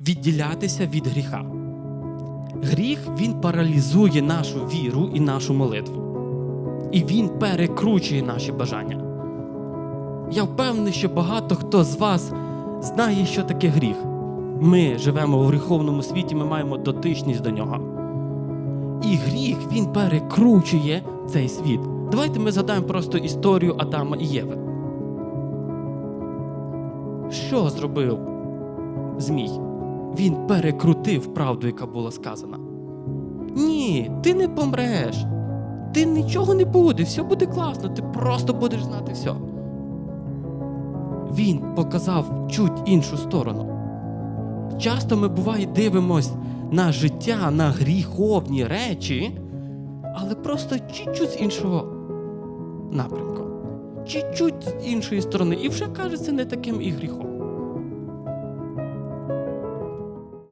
відділятися від гріха. Гріх він паралізує нашу віру і нашу молитву. І він перекручує наші бажання. Я впевнений, що багато хто з вас знає, що таке гріх. Ми живемо в гріховному світі, ми маємо дотичність до нього. І гріх він перекручує цей світ. Давайте ми згадаємо просто історію Адама і Єви. Що зробив Змій? Він перекрутив правду, яка була сказана. Ні, ти не помреш. Ти нічого не буде, все буде класно, ти просто будеш знати все. Він показав чуть іншу сторону. Часто ми буває дивимось на життя, на гріховні речі, але просто чуть-чуть з іншого напрямку, чуть-чуть з іншої сторони, і вже кажеться не таким і гріхом.